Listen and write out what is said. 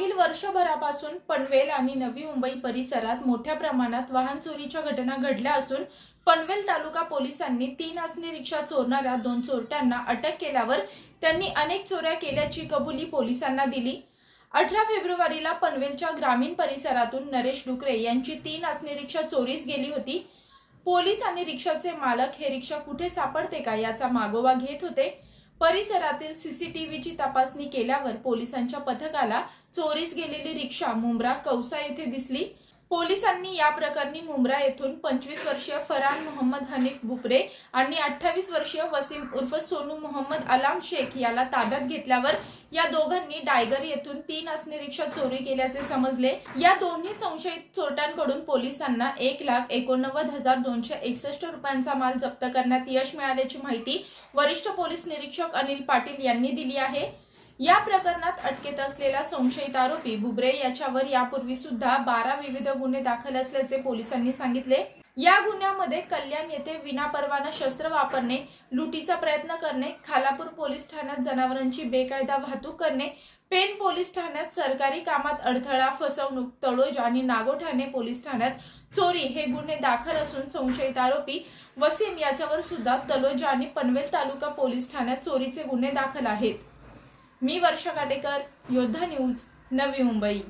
मागील वर्षभरापासून पनवेल आणि नवी मुंबई परिसरात मोठ्या प्रमाणात वाहन चोरीच्या घटना घडल्या असून पनवेल तालुका पोलिसांनी तीन आसनी रिक्षा चोरणाऱ्या दोन चोरट्यांना अटक केल्यावर त्यांनी अनेक चोऱ्या केल्याची कबुली पोलिसांना दिली. अठरा फेब्रुवारीला पनवेलच्या ग्रामीण परिसरातून नरेश डुकरे यांची तीन आसनी रिक्षा चोरीस गेली होती. पोलीस आणि रिक्षाचे मालक हे रिक्षा कुठे सापडते का याचा मागोवा घेत होते. परिसरातील सीसीटीव्हीची तपासणी केल्यावर पोलिसांच्या पथकाला चोरीस गेलेली रिक्षा मुंब्रा कौसा येथे दिसली. पोलिसांनी या प्रकरणी मुंब्रा येथून पंचवीस वर्षीय फरान मोहम्मद हनीफ बुपरे आणि अठ्ठावीस वर्षीय वसीम उर्फ सोनू मोहम्मद अलाम शेख याला ताब्यात घेतल्यावर या दोघांनी डायगर येथून तीन असणे रिक्षा चोरी केल्याचे समजले. या दोन्ही संशयित चोरट्यांकडून पोलिसांना एक लाख एकोणनव्वद हजार दोनशे एकसष्ट रुपयांचा माल जप्त करण्यात यश मिळाल्याची माहिती वरिष्ठ पोलीस निरीक्षक अनिल पाटील यांनी दिली आहे. या प्रकरणात अटकेत असलेला संशयित आरोपी भुबरे याच्यावर यापूर्वी सुद्धा बारा विविध गुन्हे दाखल असल्याचे पोलिसांनी सांगितले. या गुन्ह्यामध्ये कल्याण येथे विनापरवाना शस्त्र वापरणे लुटीचा प्रयत्न करणे खालापूर पोलीस ठाण्यात जनावरांची बेकायदा वाहतूक करणे पेन पोलीस ठाण्यात सरकारी कामात अडथळा फसवणूक तळोज आणि नागोठाणे पोलीस ठाण्यात चोरी हे गुन्हे दाखल असून संशयित आरोपी वसीम याच्यावर सुद्धा तलोजा आणि पनवेल तालुका पोलीस ठाण्यात चोरीचे गुन्हे दाखल आहेत. मी वर्षा काटेकर योद्धा न्यूज नवी मुंबई.